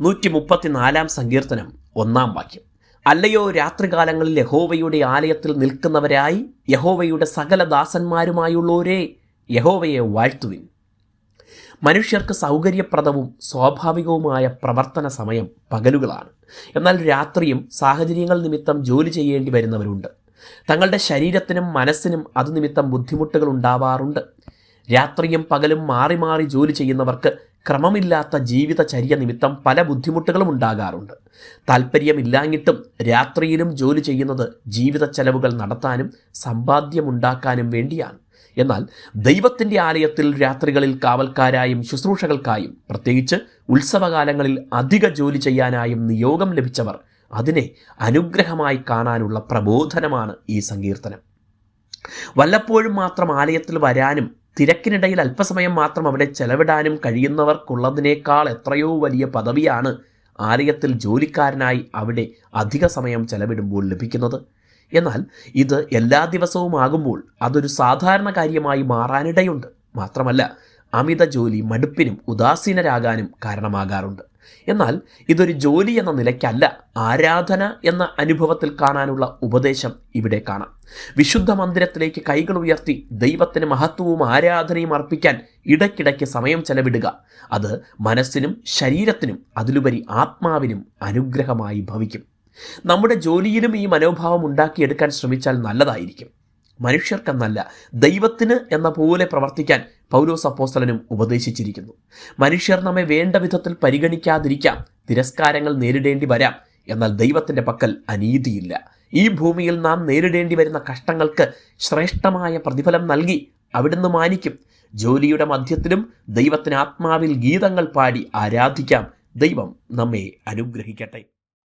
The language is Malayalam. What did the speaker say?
നൂറ്റി മുപ്പത്തിനാലാം സങ്കീർത്തനം ഒന്നാം വാക്യം. അല്ലയോ രാത്രികാലങ്ങളിൽ യഹോവയുടെ ആലയത്തിൽ നിൽക്കുന്നവരായി യഹോവയുടെ സകല ദാസന്മാരുമായുള്ളവരെ യഹോവയെ വാഴ്ത്തുവിൻ. മനുഷ്യർക്ക് സൗകര്യപ്രദവും സ്വാഭാവികവുമായ പ്രവർത്തന സമയം പകലുകളാണ്. എന്നാൽ രാത്രിയും സാഹചര്യങ്ങൾ നിമിത്തം ജോലി ചെയ്യേണ്ടി വരുന്നവരുണ്ട്. തങ്ങളുടെ ശരീരത്തിനും മനസ്സിനും അത് നിമിത്തം ബുദ്ധിമുട്ടുകൾ ഉണ്ടാവാറുണ്ട്. രാത്രിയും പകലും മാറി മാറി ജോലി ചെയ്യുന്നവർക്ക് ക്രമമില്ലാത്ത ജീവിതചര്യ നിമിത്തം പല ബുദ്ധിമുട്ടുകളും ഉണ്ടാകാറുണ്ട്. താല്പര്യമില്ലാഞ്ഞിട്ടും രാത്രിയിലും ജോലി ചെയ്യുന്നത് ജീവിത ചെലവുകൾ നടത്താനും സമ്പാദ്യമുണ്ടാക്കാനും വേണ്ടിയാണ്. എന്നാൽ ദൈവത്തിന്റെ ആലയത്തിൽ രാത്രികളിൽ കാവൽക്കാരായും ശുശ്രൂഷകൾക്കായും പ്രത്യേകിച്ച് ഉത്സവകാലങ്ങളിൽ അധിക ജോലി ചെയ്യാനായും നിയോഗം ലഭിച്ചവർ അതിനെ അനുഗ്രഹമായി കാണാനുള്ള പ്രബോധനമാണ് ഈ സങ്കീർത്തനം. വല്ലപ്പോഴും മാത്രം ആലയത്തിൽ വരാനും തിരക്കിനിടയിൽ അല്പസമയം മാത്രം അവിടെ ചെലവിടാനും കഴിയുന്നവർക്കുള്ളതിനേക്കാൾ എത്രയോ വലിയ പദവിയാണ് ആലയത്തിൽ ജോലിക്കാരനായി അവിടെ അധിക സമയം ചെലവിടുമ്പോൾ ലഭിക്കുന്നത്. എന്നാൽ ഇത് എല്ലാ ദിവസവും ആകുമ്പോൾ അതൊരു സാധാരണ കാര്യമായി മാറാനിടയുണ്ട്. മാത്രമല്ല അമിത ജോലി മടുപ്പിനും ഉദാസീനരാകാനും കാരണമാകാറുണ്ട്. എന്നാൽ ഇതൊരു ജോലി എന്ന നിലയ്ക്കല്ല ആരാധന എന്ന അനുഭവത്തിൽ കാണാനുള്ള ഉപദേശം ഇവിടെ കാണാം. വിശുദ്ധ മന്ദിരത്തിലേക്ക് കൈകൾ ഉയർത്തി ദൈവത്തിന് മഹത്വവും ആരാധനയും അർപ്പിക്കാൻ ഇടയ്ക്കിടയ്ക്ക് സമയം ചെലവിടുക. അത് മനസ്സിനും ശരീരത്തിനും അതിലുപരി ആത്മാവിനും അനുഗ്രഹമായി ഭവിക്കും. നമ്മുടെ ജോലിയിലും ഈ മനോഭാവം ഉണ്ടാക്കിയെടുക്കാൻ ശ്രമിച്ചാൽ നല്ലതായിരിക്കും. മനുഷ്യർക്കെന്നല്ല ദൈവത്തിന് എന്ന പോലെ പ്രവർത്തിക്കാൻ പൗലോസ് അപ്പോസ്തലനും ഉപദേശിച്ചിരിക്കുന്നു. മനുഷ്യർ നമ്മെ വേണ്ട വിധത്തിൽ പരിഗണിക്കാതിരിക്കാം തിരസ്കാരങ്ങൾ നേരിടേണ്ടി വരാം എന്നാൽ ദൈവത്തിന്റെ പക്കൽ അനീതിയില്ല. ഈ ഭൂമിയിൽ നാം നേരിടേണ്ടി വരുന്ന കഷ്ടങ്ങൾക്ക് ശ്രേഷ്ഠമായ പ്രതിഫലം നൽകി അവിടുന്ന് മാനിക്കും. ജോലിയുടെ മധ്യത്തിലും ദൈവത്തിന് ആത്മാവിൽ ഗീതങ്ങൾ പാടി ആരാധിക്കാം. ദൈവം നമ്മെ അനുഗ്രഹിക്കട്ടെ.